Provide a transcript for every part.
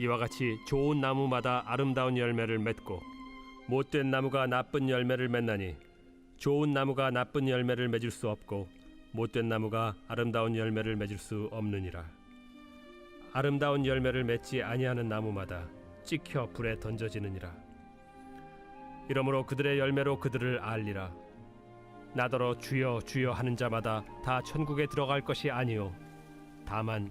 이와 같이 좋은 나무마다 아름다운 열매를 맺고 못된 나무가 나쁜 열매를 맺나니 좋은 나무가 나쁜 열매를 맺을 수 없고 못된 나무가 아름다운 열매를 맺을 수 없느니라. 아름다운 열매를 맺지 아니하는 나무마다 찍혀 불에 던져지느니라. 이러므로 그들의 열매로 그들을 알리라. 나더러 주여 주여 하는 자마다 다 천국에 들어갈 것이 아니요. 다만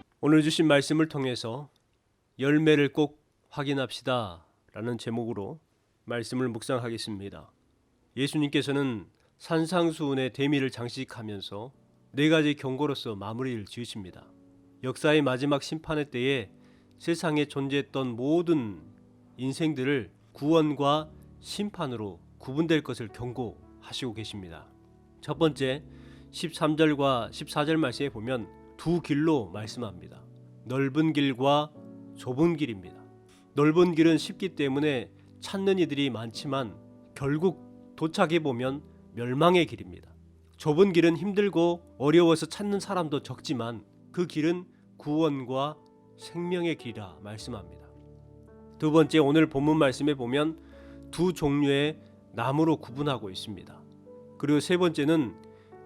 오늘 주신 말씀을 통해서 열매를 꼭 확인합시다 라는 제목으로 말씀을 묵상하겠습니다. 예수님께서는 산상수훈의 대미를 장식하면서 네 가지 경고로서 마무리를 지으십니다. 역사의 마지막 심판의 때에 세상에 존재했던 모든 인생들을 구원과 심판으로 구분될 것을 경고하시고 계십니다. 첫 번째 13절과 14절 말씀에 보면 두 길로 말씀합니다. 넓은 길과 좁은 길입니다. 넓은 길은 쉽기 때문에 찾는 이들이 많지만 결국 도착해 보면 멸망의 길입니다. 좁은 길은 힘들고 어려워서 찾는 사람도 적지만 그 길은 구원과 생명의 길이라 말씀합니다. 두 번째 오늘 본문 말씀에 보면 두 종류의 나무로 구분하고 있습니다. 그리고 세 번째는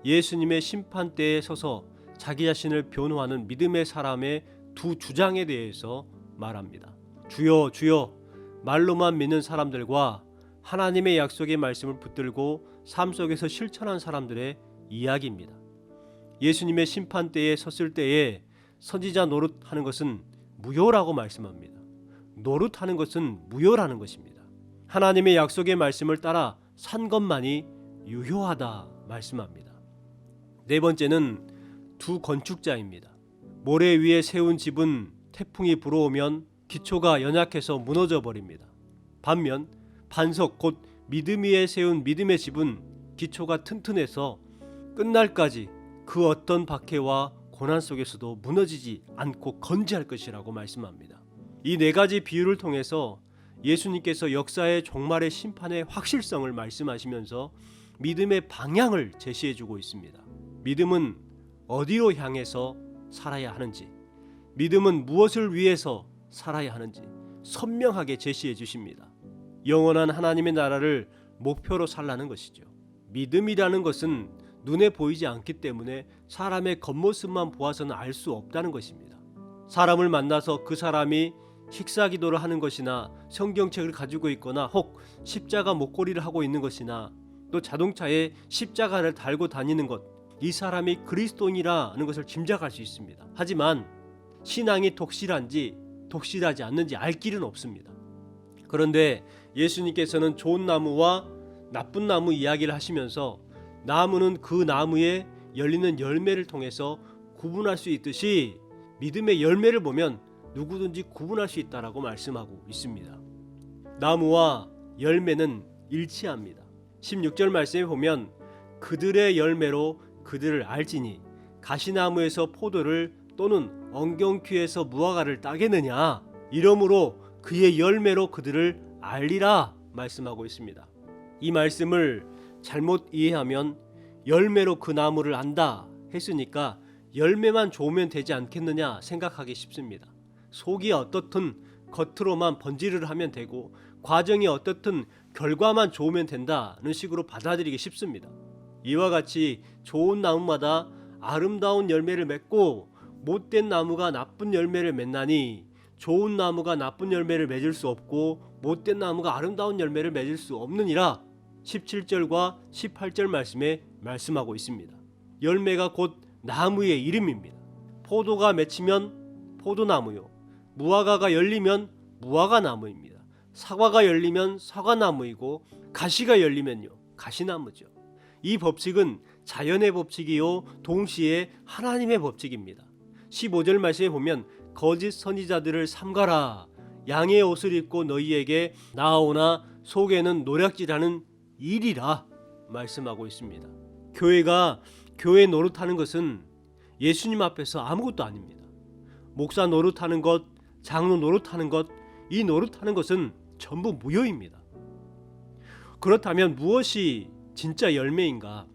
예수님의 심판대에 서서 자기 자신을 변호하는 믿음의 사람의 두 주장에 대해서 말합니다. 주여 주여 말로만 믿는 사람들과 하나님의 약속의 말씀을 붙들고 삶 속에서 실천한 사람들의 이야기입니다. 예수님의 심판대에 섰을 때에 선지자 노릇하는 것은 무효라고 말씀합니다. 노릇하는 것은 무효라는 것입니다. 하나님의 약속의 말씀을 따라 산 것만이 유효하다 말씀합니다. 네 번째는 두 건축자입니다. 모래 위에 세운 집은 태풍이 불어오면 기초가 연약해서 무너져 버립니다. 반면 반석 곧 믿음 위에 세운 믿음의 집은 기초가 튼튼해서 끝날까지 그 어떤 박해와 고난 속에서도 무너지지 않고 건재할 것이라고 말씀합니다. 이 네 가지 비유를 통해서 예수님께서 역사의 종말의 심판의 확실성을 말씀하시면서 믿음의 방향을 제시해 주고 있습니다. 믿음은 어디로 향해서 살아야 하는지, 믿음은 무엇을 위해서 살아야 하는지 선명하게 제시해 주십니다. 영원한 하나님의 나라를 목표로 살라는 것이죠. 믿음이라는 것은 눈에 보이지 않기 때문에 사람의 겉모습만 보아서는 알 수 없다는 것입니다. 사람을 만나서 그 사람이 식사 기도를 하는 것이나 성경책을 가지고 있거나 혹 십자가 목걸이를 하고 있는 것이나 또 자동차에 십자가를 달고 다니는 것, 이 사람이 그리스도인이라는 것을 짐작할 수 있습니다. 하지만 신앙이 독실한지 독실하지 않는지 알 길은 없습니다. 그런데 예수님께서는 좋은 나무와 나쁜 나무 이야기를 하시면서 나무는 그 나무에 열리는 열매를 통해서 구분할 수 있듯이 믿음의 열매를 보면 누구든지 구분할 수 있다라고 말씀하고 있습니다. 나무와 열매는 일치합니다. 16절 말씀에 보면 그들의 열매로 그들을 알지니 가시나무에서 포도를 또는 엉겅퀴에서 무화과를 따겠느냐 이러므로 그의 열매로 그들을 알리라 말씀하고 있습니다. 이 말씀을 잘못 이해하면 열매로 그 나무를 안다 했으니까 열매만 좋으면 되지 않겠느냐 생각하기 쉽습니다. 속이 어떻든 겉으로만 번지르르 하면 되고 과정이 어떻든 결과만 좋으면 된다는 식으로 받아들이기 쉽습니다. 이와 같이 좋은 나무마다 아름다운 열매를 맺고 못된 나무가 나쁜 열매를 맺나니 좋은 나무가 나쁜 열매를 맺을 수 없고 못된 나무가 아름다운 열매를 맺을 수 없느니라 17절과 18절 말씀에 말씀하고 있습니다. 열매가 곧 나무의 이름입니다. 포도가 맺히면 포도나무요. 무화과가 열리면 무화과 나무입니다. 사과가 열리면 사과나무이고 가시가 열리면요 가시나무죠. 이 법칙은 자연의 법칙이요 동시에 하나님의 법칙입니다. 15절 말씀에 보면 거짓 선지자들을 삼가라 양의 옷을 입고 너희에게 나아오나 속에는 노략질하는 일이라 말씀하고 있습니다. 교회가 교회 노릇하는 것은 예수님 앞에서 아무것도 아닙니다. 목사 노릇하는 것, 장로 노릇하는 것, 이 노릇하는 것은 전부 무효입니다. 그렇다면 무엇이 진짜 열매인가?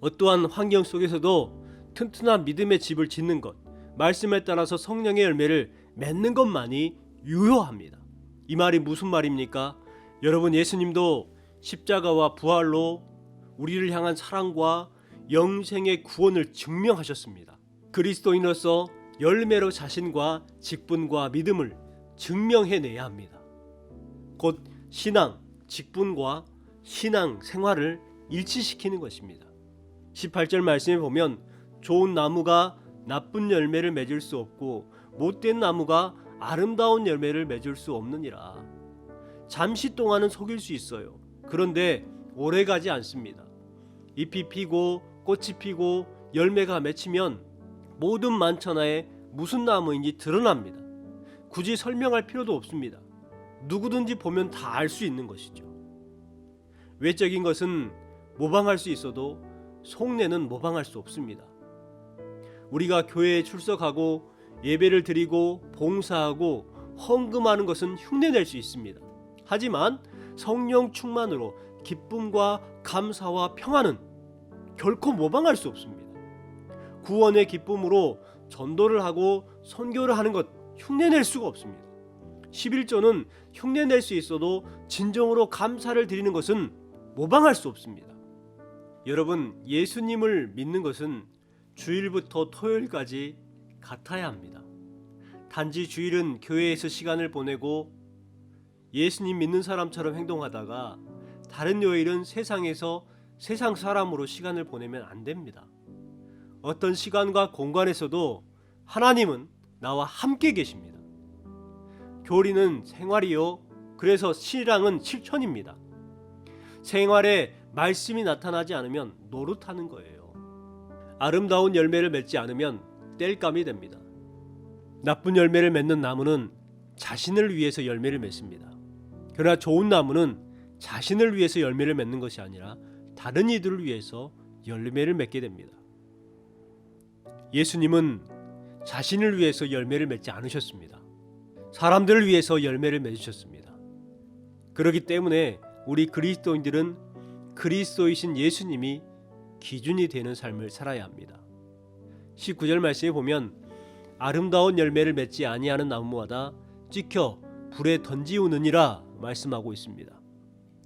어떠한 환경 속에서도 튼튼한 믿음의 집을 짓는 것, 말씀에 따라서 성령의 열매를 맺는 것만이 유효합니다. 이 말이 무슨 말입니까? 여러분 예수님도 십자가와 부활로 우리를 향한 사랑과 영생의 구원을 증명하셨습니다. 그리스도인으로서 열매로 자신과 직분과 믿음을 증명해내야 합니다. 곧 신앙, 직분과 신앙 생활을 일치시키는 것입니다. 18절 말씀에 보면 좋은 나무가 나쁜 열매를 맺을 수 없고 못된 나무가 아름다운 열매를 맺을 수 없느니라. 잠시 동안은 속일 수 있어요. 그런데 오래 가지 않습니다. 잎이 피고 꽃이 피고 열매가 맺히면 모든 만천하에 무슨 나무인지 드러납니다. 굳이 설명할 필요도 없습니다. 누구든지 보면 다 알 수 있는 것이죠. 외적인 것은 모방할 수 있어도 속내는 모방할 수 없습니다. 우리가 교회에 출석하고 예배를 드리고 봉사하고 헌금하는 것은 흉내낼 수 있습니다. 하지만 성령 충만으로 기쁨과 감사와 평안은 결코 모방할 수 없습니다. 구원의 기쁨으로 전도를 하고 선교를 하는 것 흉내낼 수가 없습니다. 11조는 흉내낼 수 있어도 진정으로 감사를 드리는 것은 모방할 수 없습니다. 여러분, 예수님을 믿는 것은 주일부터 토요일까지 같아야 합니다. 단지 주일은 교회에서 시간을 보내고 예수님 믿는 사람처럼 행동하다가 다른 요일은 세상에서 세상 사람으로 시간을 보내면 안 됩니다. 어떤 시간과 공간에서도 하나님은 나와 함께 계십니다. 교리는 생활이요. 그래서 신앙은 실천입니다. 생활에 말씀이 나타나지 않으면 노릇하는 거예요. 아름다운 열매를 맺지 않으면 땔감이 됩니다. 나쁜 열매를 맺는 나무는 자신을 위해서 열매를 맺습니다. 그러나 좋은 나무는 자신을 위해서 열매를 맺는 것이 아니라 다른 이들을 위해서 열매를 맺게 됩니다. 예수님은 자신을 위해서 열매를 맺지 않으셨습니다. 사람들을 위해서 열매를 맺으셨습니다. 그렇기 때문에 우리 그리스도인들은 그리스도이신 예수님이 기준이 되는 삶을 살아야 합니다. 19절 말씀에 보면 아름다운 열매를 맺지 아니하는 나무마다 찍혀 불에 던지우느니라 말씀하고 있습니다.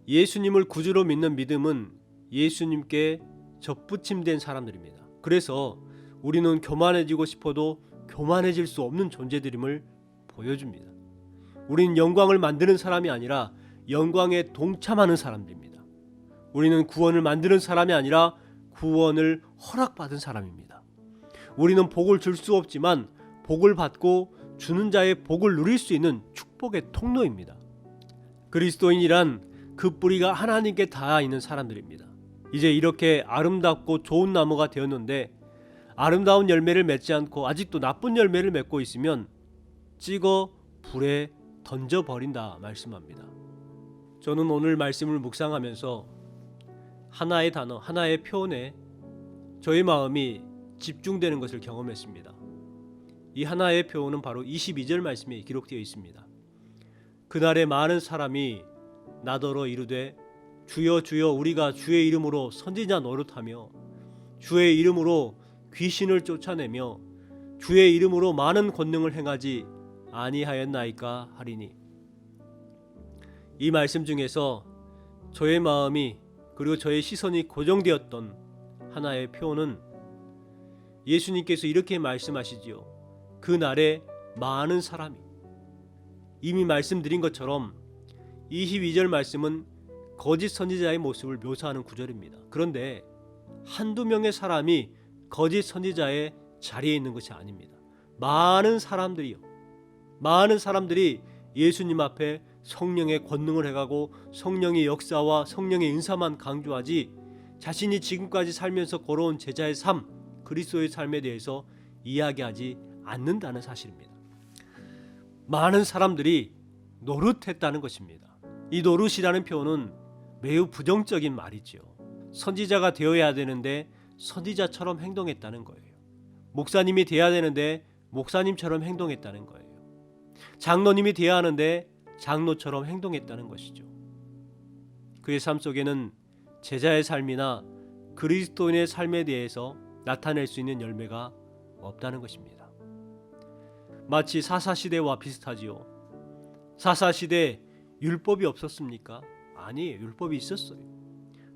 예수님을 구주로 믿는 믿음은 예수님께 접붙임된 사람들입니다. 그래서 우리는 교만해지고 싶어도 교만해질 수 없는 존재들임을 보여줍니다. 우리는 영광을 만드는 사람이 아니라 영광에 동참하는 사람들입니다. 우리는 구원을 만드는 사람이 아니라 구원을 허락받은 사람입니다. 우리는 복을 줄 수 없지만 복을 받고 주는 자의 복을 누릴 수 있는 축복의 통로입니다. 그리스도인이란 그 뿌리가 하나님께 닿아 있는 사람들입니다. 이제 이렇게 아름답고 좋은 나무가 되었는데 아름다운 열매를 맺지 않고 아직도 나쁜 열매를 맺고 있으면 찍어 불에 던져 버린다 말씀합니다. 저는 오늘 말씀을 묵상하면서 하나의 단어, 하나의 표현에 저의 마음이 집중되는 것을 경험했습니다. 이 하나의 표현은 바로 22절 말씀에 기록되어 있습니다. 그날에 많은 사람이 나더러 이르되 주여 주여 우리가 주의 이름으로 선지자 노릇하며 주의 이름으로 귀신을 쫓아내며 주의 이름으로 많은 권능을 행하지 아니하였나이까 하리니 이 말씀 중에서 저의 마음이 그리고 저의 시선이 고정되었던 하나의 표현은 예수님께서 이렇게 말씀하시지요. 그 날에 많은 사람이 이미 말씀드린 것처럼 22절 말씀은 거짓 선지자의 모습을 묘사하는 구절입니다. 그런데 한두 명의 사람이 거짓 선지자의 자리에 있는 것이 아닙니다. 많은 사람들이요. 많은 사람들이 예수님 앞에 성령의 권능을 해가고 성령의 역사와 성령의 은사만 강조하지 자신이 지금까지 살면서 걸어온 제자의 삶, 그리스도의 삶에 대해서 이야기하지 않는다는 사실입니다. 많은 사람들이 노릇했다는 것입니다. 이 노릇이라는 표현은 매우 부정적인 말이지요. 선지자가 되어야 되는데 선지자처럼 행동했다는 거예요. 목사님이 돼야 되는데 목사님처럼 행동했다는 거예요. 장로님이 돼야 하는데 장로처럼 행동했다는 것이죠. 그의 삶 속에는 제자의 삶이나 그리스도인의 삶에 대해서 나타낼 수 있는 열매가 없다는 것입니다. 마치 사사 시대와 비슷하지요. 사사 시대 율법이 없었습니까? 아니에요. 율법이 있었어요.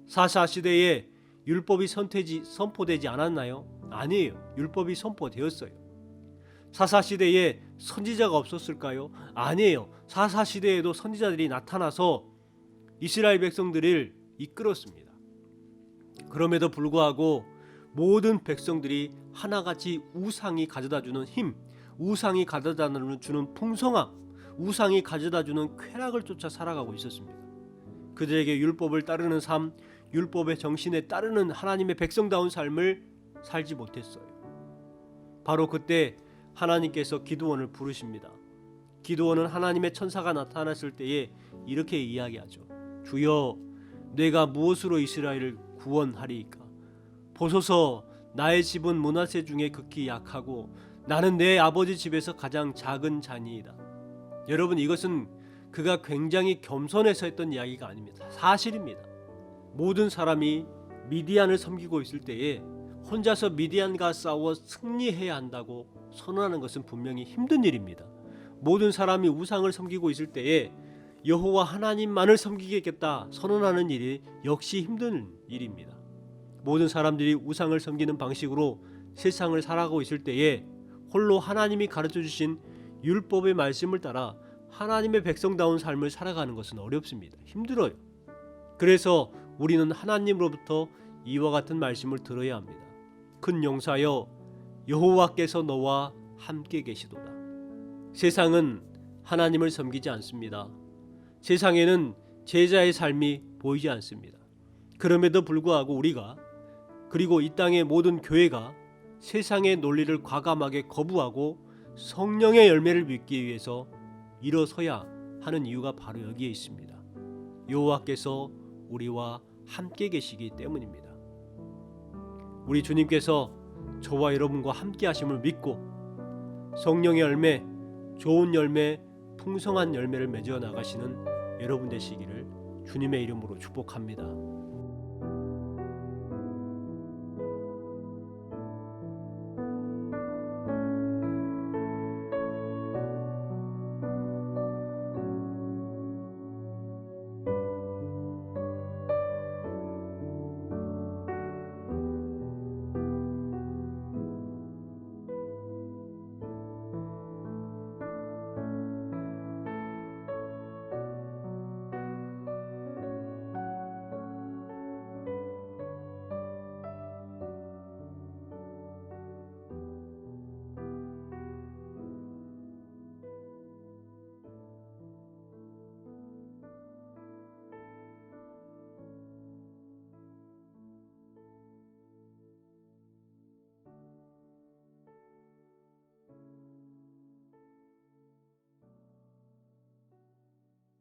사사 시대에 율법이 선포되지 않았나요? 아니에요. 율법이 선포되었어요. 사사 시대에 선지자가 없었을까요? 아니에요. 사사 시대에도 선지자들이 나타나서 이스라엘 백성들을 이끌었습니다. 그럼에도 불구하고 모든 백성들이 하나같이 우상이 가져다 주는 힘, 우상이 가져다 주는 풍성함, 우상이 가져다 주는 쾌락을 쫓아 살아가고 있었습니다. 그들에게 율법을 따르는 삶, 율법의 정신에 따르는 하나님의 백성다운 삶을 살지 못했어요. 바로 그때 하나님께서 기도원을 부르십니다. 기도원은 하나님의 천사가 나타났을 때에 이렇게 이야기하죠. 주여, 내가 무엇으로 이스라엘을 구원하리이까? 보소서, 나의 집은 문하세 중에 극히 약하고 나는 내 아버지 집에서 가장 작은 자니이다. 여러분 이것은 그가 굉장히 겸손해서 했던 이야기가 아닙니다. 사실입니다. 모든 사람이 미디안을 섬기고 있을 때에 혼자서 미디안과 싸워 승리해야 한다고 선언하는 것은 분명히 힘든 일입니다. 모든 사람이 우상을 섬기고 있을 때에 여호와 하나님만을 섬기겠다 선언하는 일이 역시 힘든 일입니다. 모든 사람들이 우상을 섬기는 방식으로 세상을 살아가고 있을 때에 홀로 하나님이 가르쳐 주신 율법의 말씀을 따라 하나님의 백성다운 삶을 살아가는 것은 어렵습니다. 힘들어요. 그래서 우리는 하나님으로부터 이와 같은 말씀을 들어야 합니다. 큰 용사여 여호와께서 너와 함께 계시도다. 세상은 하나님을 섬기지 않습니다. 세상에는 제자의 삶이 보이지 않습니다. 그럼에도 불구하고 우리가 그리고 이 땅의 모든 교회가 세상의 논리를 과감하게 거부하고 성령의 열매를 믿기 위해서 일어서야 하는 이유가 바로 여기에 있습니다. 여호와께서 우리와 함께 계시기 때문입니다. 우리 주님께서 저와 여러분과 함께 하심을 믿고 성령의 열매, 좋은 열매, 풍성한 열매를 맺어 나가시는 여러분 되시기를 주님의 이름으로 축복합니다.